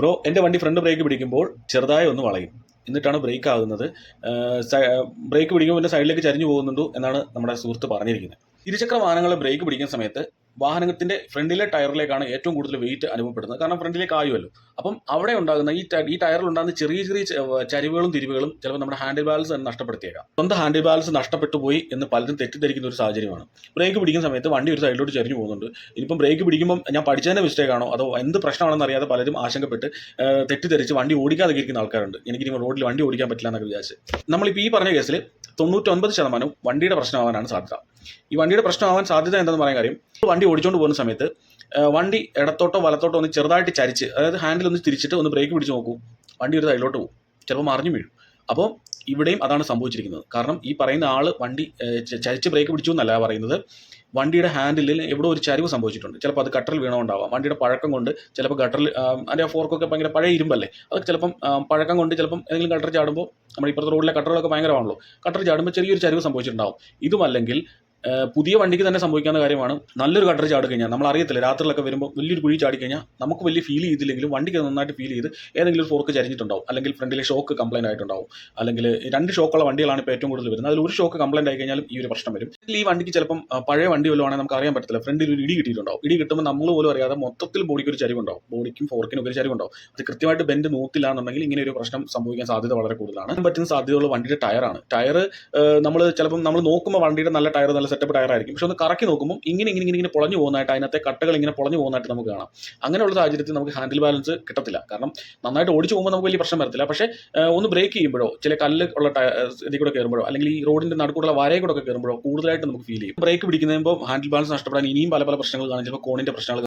Bro എന്റെ വണ്ടി front break പിടിക്കുമ്പോൾ ചെറുതായി ഒന്ന് വളയും. എന്നിട്ടാണ് ബ്രേക്ക് ആകുന്നത്. ബ്രേക്ക് പിടിക്കുമ്പോൾ സൈഡിലേക്ക് ചരിഞ്ഞു പോകുന്നുണ്ടോ എന്നാണ് നമ്മുടെ സുഹൃത്ത് പറഞ്ഞിരിക്കുന്നത്. ഇരുചക്ര വാഹനങ്ങളെ ബ്രേക്ക് പിടിക്കുന്ന സമയത്ത് വാഹനത്തിന്റെ ഫ്രണ്ടിലെ ടയറിലേക്കാണ് ഏറ്റവും കൂടുതൽ വെയിറ്റ് അനുഭവപ്പെടുന്നത്. കാരണം ഫ്രണ്ടിലേക്ക് ആയുമല്ലോ. അപ്പം അവിടെ ഉണ്ടാകുന്ന ഈ ഈ ടയറിൽ ഉണ്ടാകുന്ന ചെറിയ ചെറിയ ചരിവുകളും തിരിവുകളും ചിലപ്പോൾ നമ്മുടെ ഹാൻഡിൽ ബാലൻസ് തന്നെ നഷ്ടപ്പെടുത്തിയേക്കാം. സ്വന്തം ഹാൻഡിൽ ബാലൻസ് നഷ്ടപ്പെട്ടു പോയി എന്ന് പലരും തെറ്റിദ്ധരിക്കുന്ന ഒരു സാഹചര്യമാണ്. ബ്രേക്ക് പിടിക്കുന്ന സമയത്ത് വണ്ടി ഒരു സൈഡിലോട്ട് ചരിഞ്ഞു പോകുന്നുണ്ട്. ഇനിയിപ്പം ബ്രേക്ക് പിടിക്കുമ്പോൾ ഞാൻ പഠിച്ചതിന്റെ മിസ്റ്റേക്ക് ആണോ? അതോ എന്ത് പ്രശ്നമാണെന്ന് അറിയാതെ പലരും ആശങ്കപ്പെട്ട് തെറ്റിദ്ധരിച്ച് വണ്ടി ഓടിക്കാതെ ഇരിക്കുന്ന ആൾക്കാരുണ്ട്. എനിക്ക് ഇനി റോഡിൽ വണ്ടി ഓടിക്കാൻ പറ്റില്ല എന്നൊക്കെ വിചാരിച്ച്. നമ്മളിപ്പോൾ ഈ പറഞ്ഞ കേസിൽ തൊണ്ണൂറ്റൊൻപത് ശതമാനം വണ്ടിയുടെ പ്രശ്നമാവാനാണ് സാധ്യത. ഈ വണ്ടിയുടെ പ്രശ്നമാവാൻ സാധ്യത എന്താണെന്ന് പറയാൻ കാര്യം വണ്ടി ഓടിച്ചുകൊണ്ട് പോകുന്ന സമയത്ത് വണ്ടി ഇടത്തോട്ടോ വലത്തോട്ടോ ഒന്ന് ചെറുതായിട്ട് ചരിച്ച് അതായത് ഹാൻഡിൽ ഒന്ന് തിരിച്ചിട്ട് ഒന്ന് ബ്രേക്ക് പിടിച്ച് നോക്കൂ. വണ്ടി ഒരു സൈഡിലോട്ട് പോകും. ചിലപ്പോൾ മറിഞ്ഞു വീഴും. അപ്പോൾ ഇവിടെയും അതാണ് സംഭവിച്ചിരിക്കുന്നത്. കാരണം ഈ പറയുന്ന ആൾ വണ്ടി ചരിച്ച് ബ്രേക്ക് പിടിച്ചു എന്നല്ല പറയുന്നത്. വണ്ടിയുടെ ഹാൻഡിലിൽ എവിടെ ഒരു ചരിവ് സംഭവിച്ചിട്ടുണ്ട്. ചിലപ്പോൾ അത് ഗട്ടറിൽ വീണോണ്ടാവാം. വണ്ടിയുടെ പഴക്കം കൊണ്ട് ചിലപ്പോൾ ഗട്ടറിൽ അതിന്റെ ഫോർക്കൊക്കെ ഭയങ്കര പഴയ ഇരുമ്പല്ലേ? അത് ചിലപ്പം പഴക്കം കൊണ്ട് ചിലപ്പം ഏതെങ്കിലും ഗട്ടർ ചാടുമ്പോൾ നമ്മുടെ ഇപ്പുറത്തെ റോഡിലെ കട്ടറുകളൊക്കെ ഭയങ്കരമാണല്ലോ. കട്ടർ ചാടുമ്പോൾ ചെറിയൊരു ചരിവ് സംഭവിച്ചിട്ടുണ്ടാവും. ഇതുമല്ലെങ്കിൽ പുതിയ വണ്ടിക്ക് തന്നെ സംഭവിക്കാവുന്ന കാര്യമാണ്. നല്ലൊരു കട്ടർ ചാടി കഴിഞ്ഞാൽ നമ്മൾ അറിയത്തില്ല രാത്രിയിലൊക്കെ വരുമ്പോൾ വലിയൊരു കുഴി ചാടി കഴിഞ്ഞാൽ നമുക്ക് വലിയ ഫീൽ ചെയ്തില്ലെങ്കിലും വണ്ടിക്ക് നന്നായിട്ട് ഫീൽ ചെയ്ത് ഏതെങ്കിലും ഒരു ഫോർക്ക് ചരിഞ്ഞിട്ടുണ്ടാവും. അല്ലെങ്കിൽ ഫ്രണ്ടിലെ ഷോക്ക് കംപ്ലൈന്റ് ആയിട്ടുണ്ടാവും. അല്ലെങ്കിൽ രണ്ട് ഷോക്കുള്ള വണ്ടികളാണ് ഇപ്പോൾ ഏറ്റവും കൂടുതൽ വരുന്നത്. അതിൽ ഒരു ഷോക്ക് കംപ്ലൈന്റ് ആയി കഴിഞ്ഞാലും ഈ ഒരു പ്രശ്നം വരും. ഈ വണ്ടിക്ക് ചിലപ്പം പഴയ വണ്ടി വല്ലതും ആണെങ്കിൽ നമുക്ക് അറിയാൻ പറ്റത്തില്ല. ഫ്രണ്ടിൽ ഒരു ഇടി കിട്ടിയിട്ടുണ്ടാവും. ഇടി കിട്ടുമ്പോൾ നമ്മൾ പോലും അറിയാതെ മൊത്തത്തിൽ ബോഡിക്ക് ഒരു ചരിവുണ്ടാവും. ബോഡിക്കും ഫോർക്കിനും ഒരു ചരിവുണ്ടാവും. അത് കൃത്യമായിട്ട് ബെൻഡ് നൂത്തില്ല എന്നുണ്ടെങ്കിൽ ഇങ്ങനെ ഒരു പ്രശ്നം സംഭവിക്കാൻ സാധ്യത വളരെ കൂടുതലാണ്. പറ്റുന്ന സാധ്യതയുള്ള വണ്ടിയുടെ ടയറാണ് ടയർ നമ്മൾ ചിലപ്പം നമ്മൾ നോക്കുമ്പോൾ വണ്ടിയുടെ നല്ല ടയർ നല്ല സെറ്റപ്പ് ടയർ ആയിരിക്കും പക്ഷെ ഒന്ന് കറക്കി നോക്കുമ്പോൾ ഇങ്ങനെ ഇങ്ങനെ ഇങ്ങനെ ഇങ്ങനെ പൊളഞ്ഞു പോകുന്നതായിട്ട് അതിനകത്തെ കട്ടകൾ ഇങ്ങനെ പൊളഞ്ഞു പോകുന്നതായിട്ട് നമുക്ക് കാണാം. അങ്ങനെയുള്ള സാഹചര്യത്തിൽ നമുക്ക് ഹാൻഡിൽ ബാലൻസ് കിട്ടത്തില്ല. കാരണം നന്നായിട്ട് ഓടിച്ചു പോകുമ്പോൾ നമുക്ക് വലിയ പ്രശ്നം വരത്തില്ല. പക്ഷേ ഒന്ന് ബ്രേക്ക് ചെയ്യുമ്പോഴോ ചില കല്ല് ഉള്ള ഇതിൽ കൂടെ കയറുമ്പോഴോ അല്ലെങ്കിൽ ഈ റോഡിന്റെ നടുക്കൂടെ വരയെ കൂടെ കയറുമ്പോഴോ കൂടുതലായിട്ട് നമുക്ക് ഫീൽ ചെയ്യും. ബ്രേക്ക് പിടിക്കുമ്പോൾ ഹാൻഡിൽ ബാലൻസ് നഷ്ടപ്പെടാൻ ഇനിയും പല പല പ്രശ്നങ്ങൾ കാണും. ചിലപ്പോൾ കോണിന്റെ പ്രശ്നങ്ങൾ